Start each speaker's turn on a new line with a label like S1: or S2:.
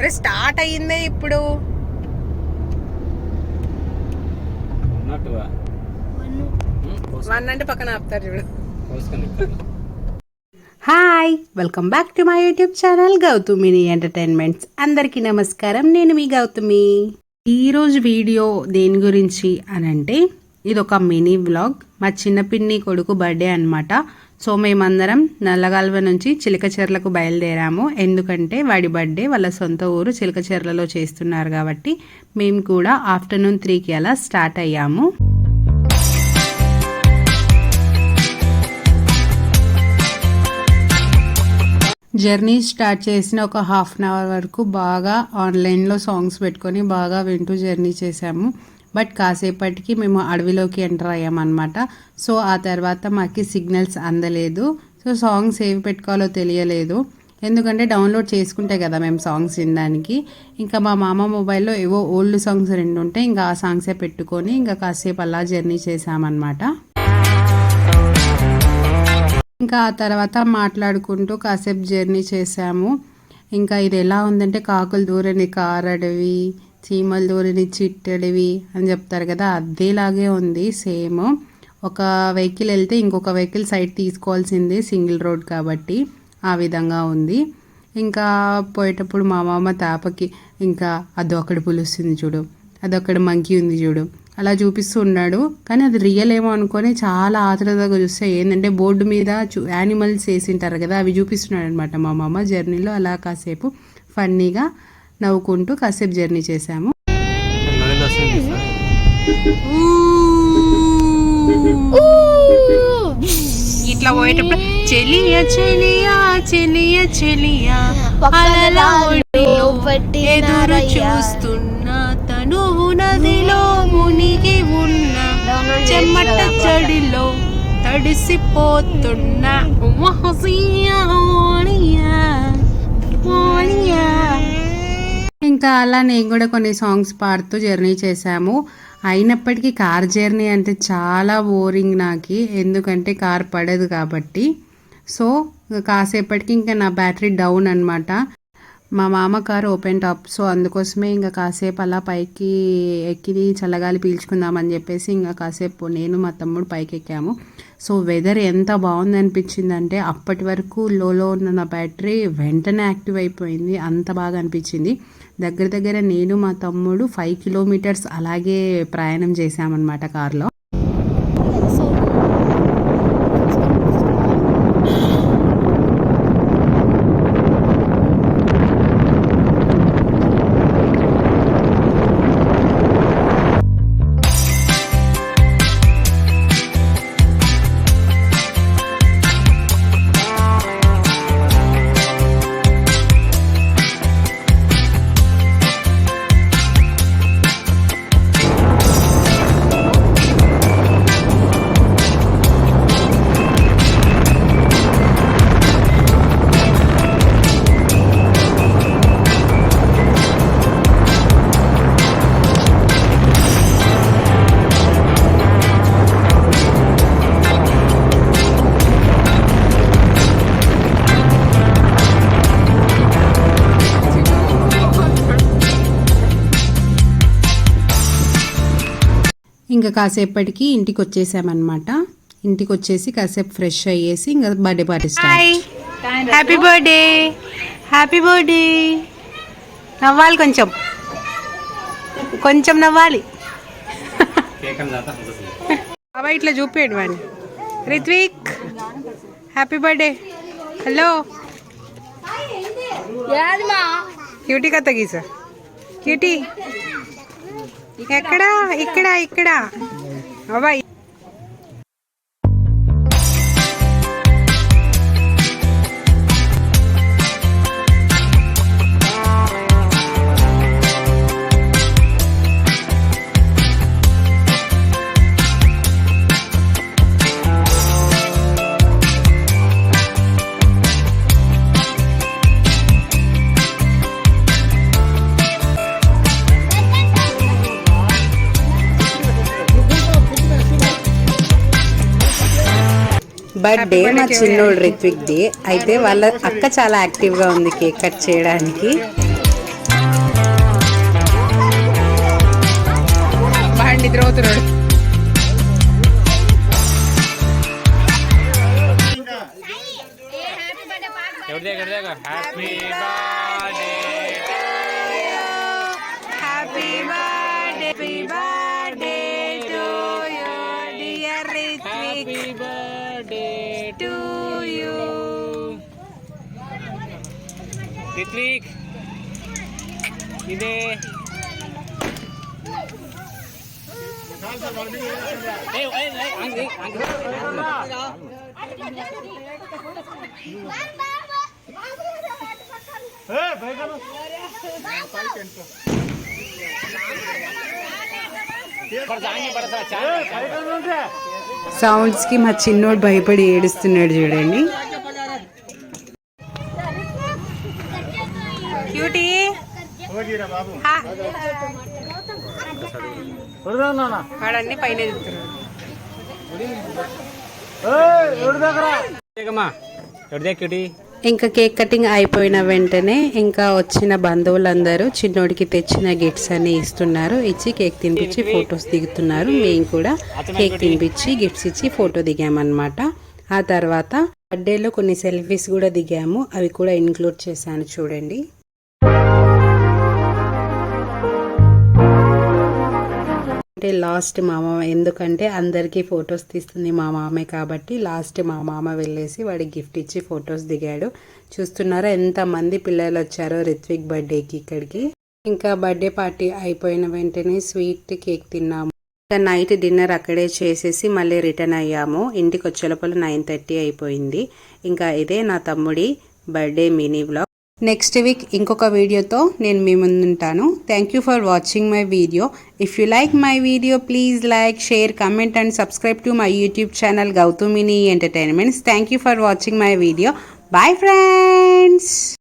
S1: అరే స్టార్ట్ అయ్యిందే ఇప్పుడు. వన్ అంటే పక్కన ఆపుతారు చూడు. Hi welcome back to my YouTube channel గౌతమిని entertainments. అందరికీ నమస్కారం నేను మీ గౌతమి. ఈరోజు వీడియో దేని గురించి అని అంటే ఇది ఒక మినీ వ్లాగ్. మా చిన్న పిన్ని కొడుకు బర్త్డే అనమాట సో మేమందరం నల్లగాల్వ నుంచి చిలకచెర్లకు బయలుదేరాము. ఎందుకంటే వాడి బర్త్డే వాళ్ళ సొంత ఊరు చిలకచెర్లలో చేస్తున్నారు కాబట్టి మేము కూడా ఆఫ్టర్నూన్ త్రీకి అలా స్టార్ట్ అయ్యాము. జర్నీ స్టార్ట్ చేసిన ఒక హాఫ్ అన్ అవర్ వరకు బాగా ఆన్లైన్లో సాంగ్స్ పెట్టుకొని బాగా వింటూ జర్నీ చేసాము బట్ కాసేపటికి మేము అడవిలోకి ఎంటర్ అయ్యామన్నమాట. సో ఆ తర్వాత మాకు సిగ్నల్స్ అందలేదు. సో సాంగ్స్ ఏవి పెట్టుకోవాలో తెలియలేదు. ఎందుకంటే డౌన్లోడ్ చేసుకుంటే కదా మేము సాంగ్స్ వినడానికి. ఇంకా మా మామ మొబైల్లో ఏవో ఓల్డ్ సాంగ్స్ రెండు ఉంటే ఇంకా ఆ సాంగ్సే పెట్టుకొని ఇంకా కాసేపు అలా జర్నీ చేసామన్నమాట ఇంకా ఆ తర్వాత మాట్లాడుకుంటూ కాసేపు జర్నీ చేసాము ఇంకా ఇది ఎలా ఉందంటే కాకులు దూరని కారడవి చీమలు దూరిని చిట్టడివి అని చెప్తారు కదా అదేలాగే ఉంది సేమ్. ఒక వెహికల్ వెళ్తే ఇంకొక వెహికల్ సైడ్ తీసుకోవాల్సింది సింగిల్ రోడ్ కాబట్టి ఆ విధంగా ఉంది. ఇంకా పోయేటప్పుడు మా మామ తాపకి ఇంకా అదొకటి పులుస్తుంది చూడు అదొక్కడ మంకీ ఉంది చూడు అలా చూపిస్తూ ఉన్నాడు. కానీ అది రియల్ ఏమో అనుకొని చాలా ఆతృతగా చూస్తే ఏంటంటే బోర్డు మీద చూ యానిమల్స్ వేసింటారు కదా అవి చూపిస్తున్నాడు అనమాట మా మామ. జర్నీలో అలా కాసేపు ఫన్నీగా నవ్వుకుంటూ కాసేపు జర్నీ చేశాము. ఇట్లా పోయేటప్పుడు చెలియ చెలియ చెలియ చెలియ. అలల ఎదురు చూస్తున్న తనువు నదిలో మునిగి ఉన్న చెమ్మట చడిలో తడిసిపోతున్న మహసీయ ఓడియా, ఓడియా. ఇంకా అలా నేను కూడా కొన్ని సాంగ్స్ పాడుతూ జర్నీ చేశాము. అయినప్పటికీ కార్ జర్నీ అంటే చాలా బోరింగ్ నాకు. ఎందుకంటే కార్ పడదు కాబట్టి. సో కాసేపటికి ఇంకా నా బ్యాటరీ డౌన్ అనమాట మా మామ కార్ ఓపెన్ టాప్ సో అందుకోసమే ఇంకా కాసేపు అలా పైకి ఎక్కి చల్లగాలి పీల్చుకుందామని చెప్పేసి ఇంకా కాసేపు నేను మా తమ్ముడు పైకి ఎక్కాము సో వెదర్ ఎంత బాగుంది అనిపించిందంటే అప్పటి వరకు లోలో ఉన్న నా బ్యాటరీ వెంటనే యాక్టివ్ అయిపోయింది. అంత బాగా అనిపించింది. దగ్గర దగ్గర నేను మా తమ్ముడు ఫైవ్ కిలోమీటర్స్ అలాగే ప్రయాణం చేశామన్నమాట కార్లో. ఇంకా కాసేపటికి ఇంటికి వచ్చేసామన్నమాట ఇంటికి వచ్చేసి కాసేపు ఫ్రెష్ అయ్యేసి ఇంకా birthday party start. Happy birthday happy birthday నవ్వాలి కొంచెం. కొంచెం నవ్వాలి. బాబా ఇట్లా చూపేయండి వాడిని. Rithvik happy birthday hello cutie కథ గీసా. క్యూటీ ఎక్కడ? ఇక్కడ ఇక్కడ. బాబా బర్త్డే మా చిన్నోడు రిత్విక్ డే. అయితే వాళ్ళ అక్క చాలా యాక్టివ్గా ఉంది కేక్ కట్ చేయడానికి. నిద్రపోతున్నాడు
S2: happy birthday
S1: happy birthday Rithvik
S2: ఇదే.
S1: సౌండ్స్కి మా చిన్నోడు భయపడి ఏడుస్తున్నాడు చూడండి క్యూటీ వాడన్ని పైన? ఇంకా కేక్ కటింగ్ అయిపోయిన వెంటనే ఇంకా వచ్చిన బంధువులందరూ చిన్నోడికి తెచ్చిన గిఫ్ట్స్ అన్ని ఇస్తున్నారు ఇచ్చి కేక్ తినిపించి ఫొటోస్ దిగుతున్నారు. మేము కూడా కేక్ తినిపించి గిఫ్ట్స్ ఇచ్చి ఫోటో దిగామన్నమాట. ఆ తర్వాత బర్త్డేలో కొన్ని సెల్ఫీస్ కూడా దిగాము అవి కూడా ఇంక్లూడ్ చేశాను చూడండి. అంటే లాస్ట్ మా మామ ఎందుకంటే అందరికీ ఫొటోస్ తీస్తుంది మా మామే కాబట్టి లాస్ట్ మా మామ వెళ్ళేసి వాడికి గిఫ్ట్ ఇచ్చి ఫొటోస్ దిగాడు. చూస్తున్నారా ఎంతమంది పిల్లలు వచ్చారో రిత్విక్ బర్త్డేకి ఇక్కడికి. ఇంకా బర్త్డే పార్టీ అయిపోయిన వెంటనే స్వీట్ కేక్ తిన్నాము. ఇంకా నైట్ డిన్నర్ అక్కడే చేసేసి మళ్ళీ రిటర్న్ అయ్యాము. ఇంటికి వచ్చే లోపల నైన్ థర్టీ అయిపోయింది. ఇంకా ఇదే నా తమ్ముడి birthday mini blog next week ఇంకొక వీడియోతో నేను మీ ముందుంటాను thank you for watching my video if you like my video please like share comment and subscribe to my YouTube channel గౌతమిని entertainments thank you for watching my video bye friends